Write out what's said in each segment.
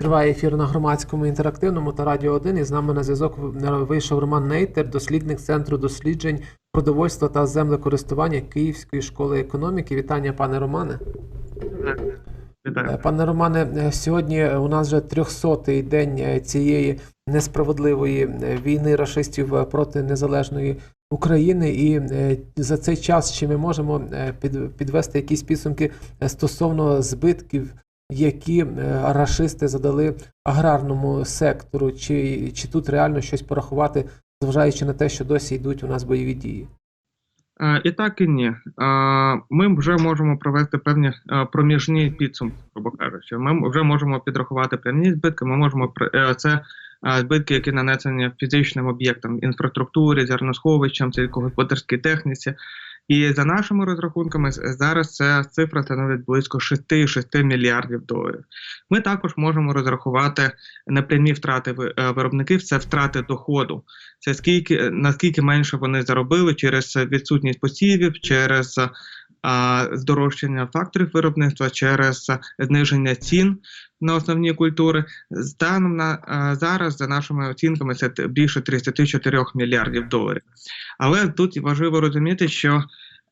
Триває ефір на громадському інтерактивному та радіо 1. І з нами на зв'язок вийшов Роман Нейтер, дослідник Центру досліджень продовольства та землекористування Київської школи економіки. Вітання, пане Романе. Е, Пане Романе, е, сьогодні у нас вже 300-й день е, цієї несправедливої війни рашистів проти незалежної України, і за цей час чи ми можемо підвести якісь підсумки стосовно збитків, які е, рашисти задали аграрному сектору, чи, чи тут реально щось порахувати, зважаючи на те, що досі йдуть у нас бойові дії? Е, І так і ні. Е, Ми вже можемо провести певні проміжні підсумки, грубо кажучи. Ми вже можемо підрахувати певні збитки. Ми можемо це збитки, які нанесені фізичним об'єктам інфраструктурі, зерносховищам, сільськогосподарській техніці. І за нашими розрахунками зараз ця цифра становить близько 6-6 мільярдів доларів. Ми також можемо розрахувати непрямі втрати е, виробників, це втрати доходу це скільки наскільки менше вони заробили через відсутність посівів, через а, здорожчання факторів виробництва, через зниження цін на основні культури. Станом на а, зараз, за нашими оцінками, це більше 34 мільярдів доларів. Але тут важливо розуміти, що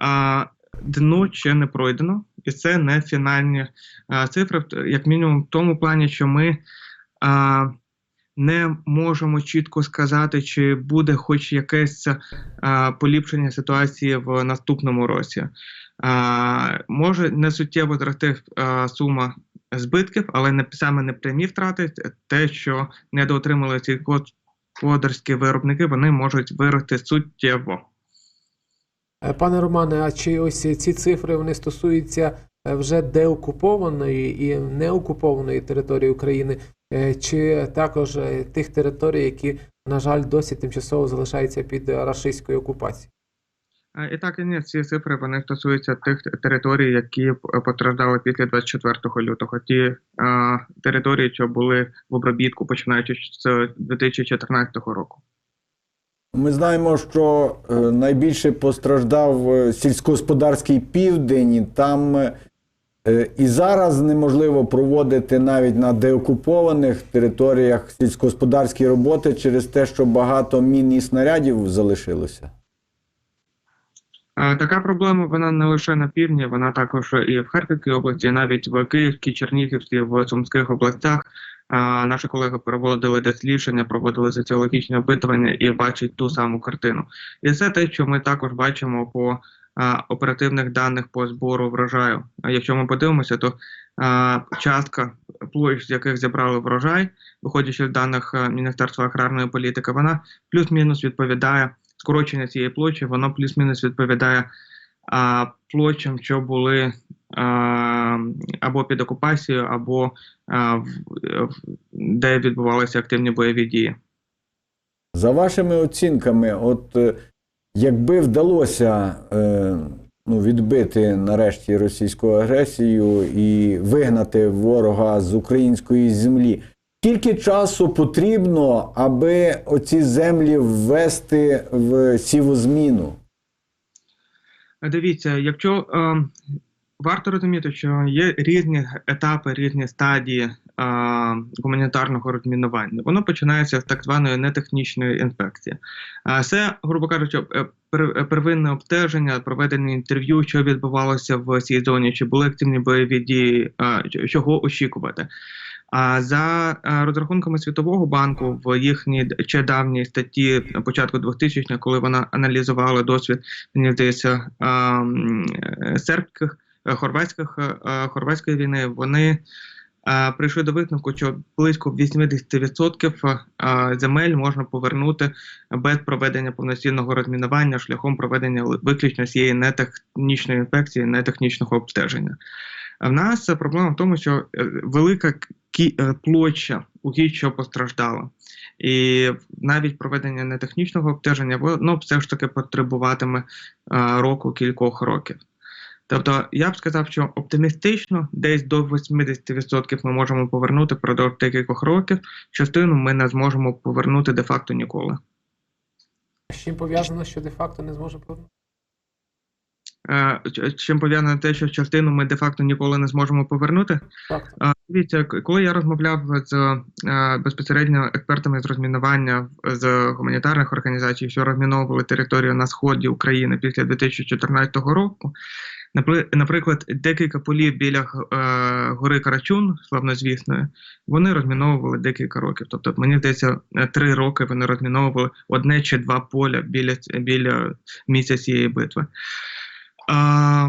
а, дно ще не пройдено, і це не фінальні а, цифри, як мінімум в тому плані, що ми. А, не можемо чітко сказати, чи буде хоч якесь а, поліпшення ситуації в наступному році. А, може не суттєво зрости сума збитків, але не саме непрямі втрати, те, що недоотримали ці господарські виробники, вони можуть вирости суттєво. Е, Пане Романе, а чи ось ці цифри вони стосуються е, вже деокупованої і неокупованої території України, е, чи також тих територій, які, на жаль, досі тимчасово залишаються під рашистською окупацією? І так і ні, ці цифри вони стосуються тих територій, які постраждали після 24 лютого. Ті а, території, що були в обробітку, починаючи з 2014 року. Ми знаємо, що е, найбільше постраждав е, сільськогосподарський південь, там е, і зараз неможливо проводити навіть на деокупованих територіях сільськогосподарські роботи через те, що багато мін і снарядів залишилося. Така проблема вона не лише на півдні, вона також і в Харківській області, навіть в Київській, Чернігівській, в Сумських областях. Наші колеги проводили дослідження, проводили соціологічні опитування і бачать ту саму картину. І це те, що ми також бачимо по оперативних даних по збору врожаю. Якщо ми подивимося, то частка площ, з яких зібрали врожай, виходячи з даних Міністерства аграрної політики, вона плюс-мінус відповідає скорочення цієї площі, воно плюс-мінус відповідає а, площам, що були а, або під окупацією, або а, в, в, де відбувалися активні бойові дії. За вашими оцінками, от е, якби вдалося е, ну, відбити нарешті російську агресію і вигнати ворога з української землі, скільки часу потрібно, аби оці землі ввести в сівозміну? Дивіться, якщо е, варто розуміти, що є різні етапи, різні стадії е, гуманітарного розмінування. Воно починається з так званої нетехнічної інспекції. А це, грубо кажучи, е, е, первинне обстеження, проведення інтерв'ю, що відбувалося в цій зоні, чи були активні бойові дії, е, чого очікувати. А за е, розрахунками Світового банку в їхній ще давній статті початку 2000-х, коли вона аналізувала досвід, мені здається, е, сербських, е, хорватських, хорватської війни, вони прийшли до висновку, що близько 80% е, земель можна повернути без проведення повноцінного розмінування шляхом проведення виключно цієї нетехнічної інспекції, нетехнічного обстеження. В нас проблема в тому, що велика площа угідь, що постраждала. І навіть проведення нетехнічного обстеження, воно все ж таки потребуватиме е, року кількох років. Тобто, я б сказав, що оптимістично десь до 80% ми можемо повернути впродовж декількох років. Частину ми не зможемо повернути де-факто ніколи. З чим пов'язано, що де-факто не зможе повернути? Е, чим пов'язано те, що частину ми де-факто ніколи не зможемо повернути. Так. Дивіться, коли я розмовляв з е, безпосередньо експертами з розмінування з гуманітарних організацій, що розміновували територію на сході України після 2014 року, напри- наприклад, декілька полів біля е, гори Карачун, славнозвісної, вони розміновували декілька років. Тобто, мені здається, е, три роки вони розміновували одне чи два поля біля, біля місця цієї битви. А,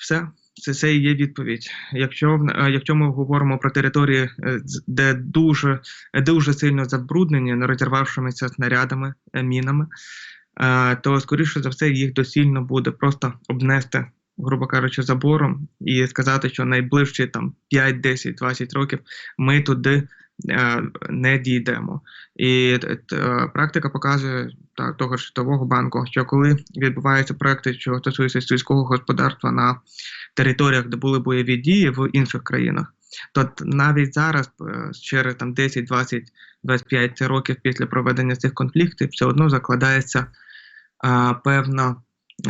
все. Це, це і є відповідь. Якщо, е, якщо ми говоримо про території, е, де дуже, дуже сильно забруднені, не розірвавшимися снарядами, е, мінами, то скоріше за все їх доцільно буде просто обнести, грубо кажучи, забором і сказати, що найближчі там 5, 10, 20 років ми туди не дійдемо. І практика показує та, того ж Світового банку, що коли відбуваються проекти, що стосуються сільського господарства на територіях, де були бойові дії в інших країнах, то навіть зараз, е, через там 10, 20, 25 років після проведення цих конфліктів, все одно закладається а, певна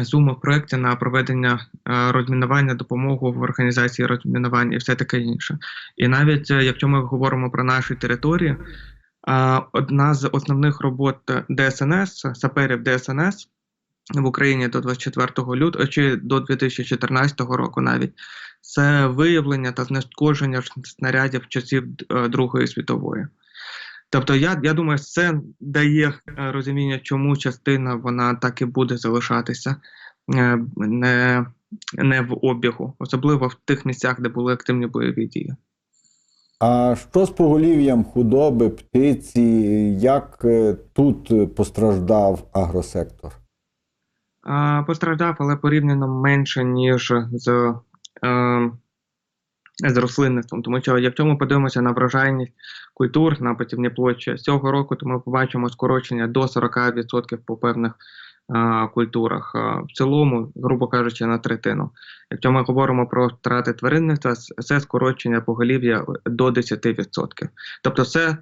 сума в на проведення а, розмінування, допомогу в організації розмінування і все таке інше. І навіть е, якщо ми говоримо про наші території, одна з основних робот ДСНС, саперів ДСНС в Україні до 24 лютого чи до 2014 року навіть це виявлення та знешкодження снарядів часів е, Другої світової. Тобто, я, я думаю, це дає е, розуміння, чому частина вона так і буде залишатися е, не, не в обігу, особливо в тих місцях, де були активні бойові дії. А що з поголів'ям худоби, птиці? Як е, тут постраждав агросектор? Постраждав, але порівняно менше, ніж з, е, з рослинництвом. Тому що якщо ми подивимося на врожайність культур на посівні площі з цього року, то ми побачимо скорочення до 40% по певних культурах. В цілому, грубо кажучи, на третину. Якщо ми говоримо про втрати тваринництва, це скорочення поголів'я до 10%. Тобто, це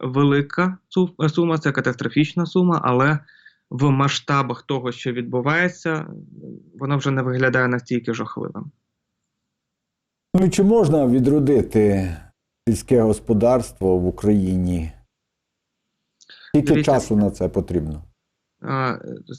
велика сума, це катастрофічна сума, але в масштабах того, що відбувається, воно вже не виглядає настільки жахливим. Ну і чи можна відродити сільське господарство в Україні? Скільки часу на це потрібно?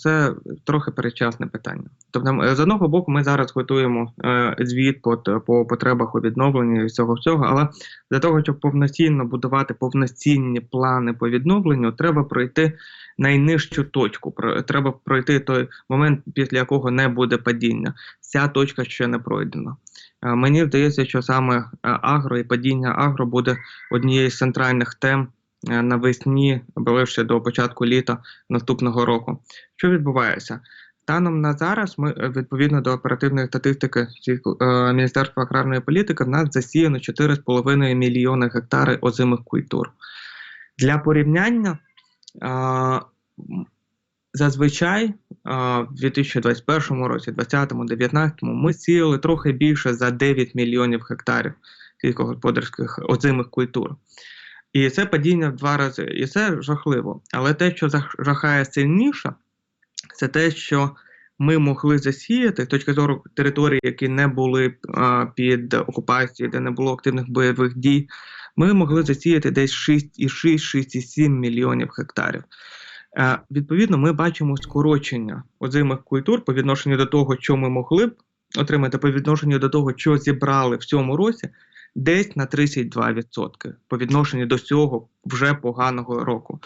Це трохи передчасне питання. Тобто, з одного боку, ми зараз готуємо е, звіт по, по потребах у відновленні і всього всього, але для того, щоб повноцінно будувати повноцінні плани по відновленню, треба пройти найнижчу точку. Треба пройти той момент, після якого не буде падіння. Ця точка ще не пройдена. Мені здається, що саме е, агро і падіння агро буде однією з центральних тем навесні, або ще до початку літа наступного року. Що відбувається? Станом на зараз, ми е, відповідно до оперативної статистики е, Міністерства аграрної політики, в нас засіяно 4,5 мільйони гектари озимих культур. Для порівняння е, зазвичай е, в 2021 році, 2020, 2019 ми сіяли трохи більше за 9 мільйонів гектарів сільськогосподарських озимих культур. І це падіння в два рази. І це жахливо. Але те, що жахає сильніше, це те, що ми могли засіяти з точки зору територій, які не були під окупацією, де не було активних бойових дій. Ми могли засіяти десь 6,6-6,7 мільйонів гектарів. Е, відповідно, ми бачимо скорочення озимих культур по відношенню до того, що ми могли б отримати, по відношенню до того, що зібрали в цьому році, десь на 32% по відношенню до цього вже поганого року.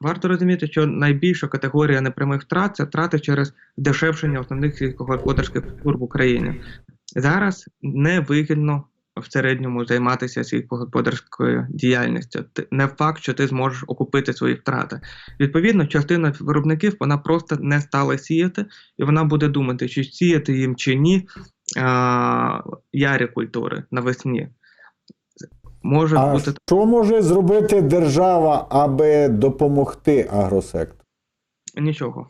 Варто розуміти, що найбільша категорія непрямих втрат це втрати через дешевшення основних сільськогосподарських культур в Україні. Зараз невигідно в середньому займатися сільськогосподарською діяльністю. Не факт, що ти зможеш окупити свої втрати. Відповідно, частина виробників вона просто не стала сіяти, і вона буде думати, чи сіяти їм чи ні а, ярі культури навесні. Може А бути що може зробити держава, аби допомогти агросектору? Нічого.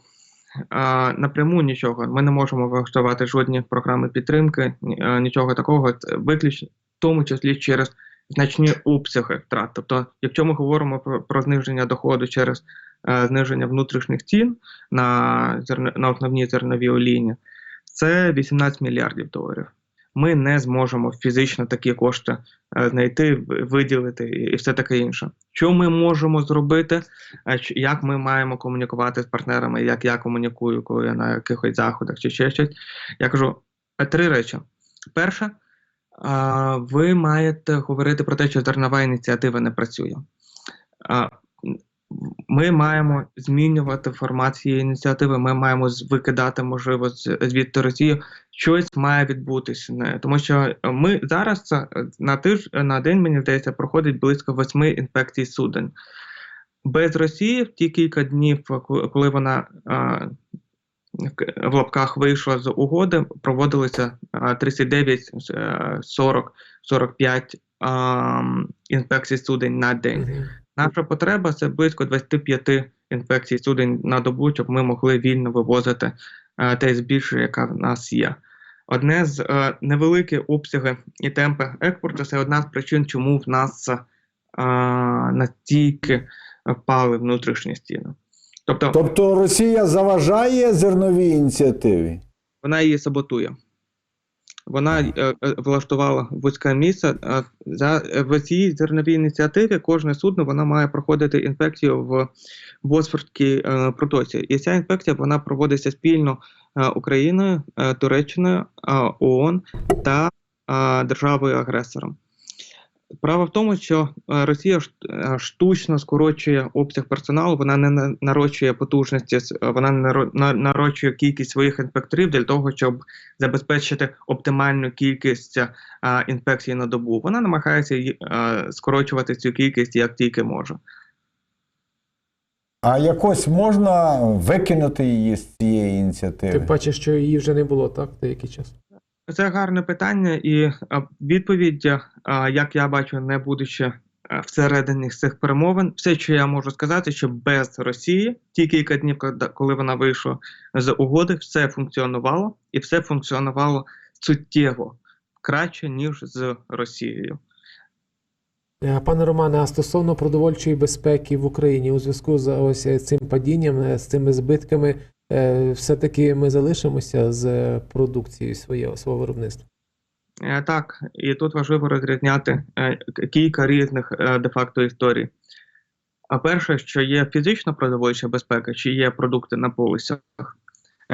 Напряму нічого. Ми не можемо влаштувати жодні програми підтримки, нічого такого, виключно, в тому числі через значні обсяги втрат. Тобто, якщо ми говоримо про, про зниження доходу через е, зниження внутрішніх цін на, зерно, на основні зернові олійні, це 18 мільярдів доларів. Ми не зможемо фізично такі кошти е, знайти, виділити і все таке інше. Що ми можемо зробити? е, Як ми маємо комунікувати з партнерами? Як я комунікую, коли я на якихось заходах чи ще щось? Я кажу е, три речі. Перше, ви маєте говорити про те, що зернова ініціатива не працює. Ми маємо змінювати формат цієї ініціативи. Ми маємо викидати, можливо, звідти Росію. Щось має відбутися. Тому що ми зараз е, на тиж на день, мені здається, проходить близько восьми інфекцій суден. Без Росії в ті кілька днів, коли вона а, в лапках вийшла з угоди, проводилися а, 39, е, 40, 45 а, інспекцій судень на день. Наша потреба це близько 25 інфекцій судень на добу, щоб ми могли вільно вивозити е, те збільшення, яка в нас є. Одне з е, невеликі обсяги і темпи експорту це одна з причин, чому в нас е, настільки впали внутрішні стіни. Тобто Тобто Росія заважає зерновій ініціативі? вона її саботує. Вона е, е, влаштувала вузьке місце. За в цій зерновій ініціативі кожне судно вона має проходити інфекцію в Босфорській е, протоці. І ця інфекція вона проводиться спільно Україною, Туреччиною, ООН та е, державою-агресором. Справа в тому, що е, Росія е, штучно скорочує обсяг персоналу, вона не на- нарощує потужності, е, вона не наро- нарощує кількість своїх інспекторів для того, щоб забезпечити оптимальну кількість інспекцій на добу. Вона намагається скорочувати цю кількість як тільки може. А якось можна викинути її з цієї ініціативи? Тим паче, що її вже не було, так, деякий час. Це гарне питання, і е, відповідь, е, як я бачу, не будучи е, всередині цих перемовин, все, що я можу сказати, що без Росії, ті кілька днів, коли- вона вийшла з угоди, все функціонувало, і все функціонувало суттєво краще ніж з Росією. Пане Романе, а стосовно продовольчої безпеки в Україні у зв'язку з ось цим падінням, з цими збитками, все-таки ми залишимося з е, продукцією своєї свого виробництва. Е, Так, і тут важливо розрізняти е, кілька різних е, де-факто історій. А перше, що є фізична продовольча безпека, чи є продукти на полицях,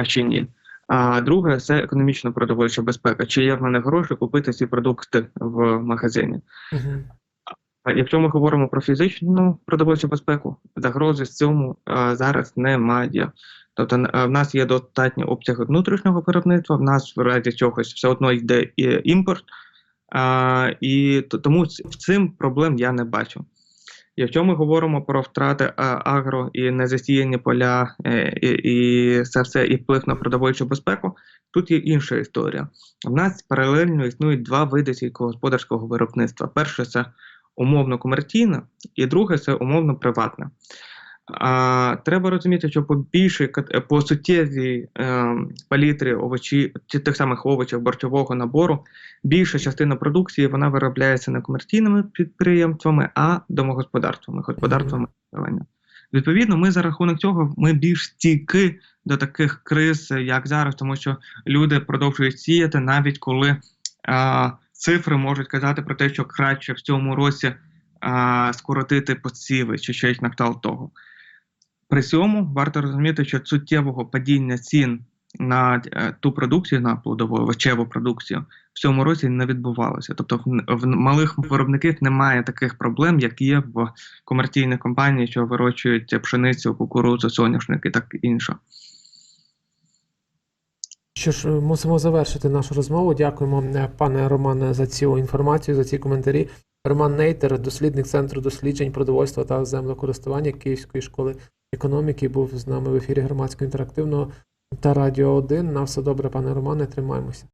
чи ні. А друге це економічна продовольча безпека, чи є в мене гроші купити ці продукти в магазині. Угу. А Якщо ми говоримо про фізичну продовольчу безпеку, загрози в цьому е, зараз немає. Тобто е, в нас є достатні обсяги внутрішнього виробництва, в нас в разі чогось все одно йде імпорт, а, і тому в цим проблем я не бачу. Якщо ми говоримо про втрати е, агро і незасіяні поля, е, і, і це все і вплив на продовольчу безпеку, тут є інша історія. В нас паралельно існують два види сільськогосподарського виробництва. Перше це умовно комерційне, і друге це умовно приватне. А, треба розуміти, що по більшій кат- по суттєвій е, палітрі овочі тих самих овочів борчового набору, більша частина продукції вона виробляється не комерційними підприємствами, а домогосподарствами, господарствами населення. Відповідно, ми за рахунок цього ми більш стійкі до таких криз, як зараз, тому що люди продовжують сіяти, навіть коли а, цифри можуть казати про те, що краще в цьому році скоротити посіви чи щось на кшталт того. При цьому варто розуміти, що суттєвого падіння цін на е, ту продукцію, на плодову овочеву продукцію в цьому році не відбувалося. Тобто в, малих виробників немає таких проблем, як є в комерційних компаніях, що вирощують пшеницю, кукурудзу, соняшник і так інше. Що ж, мусимо завершити нашу розмову. Дякуємо, е, пане Романе, за цю інформацію, за ці коментарі. Роман Нейтер, дослідник Центру досліджень продовольства та землекористування Київської школи економіки, був з нами в ефірі громадського інтерактивного та Радіо 1. На все добре, пане Романе, тримаємося.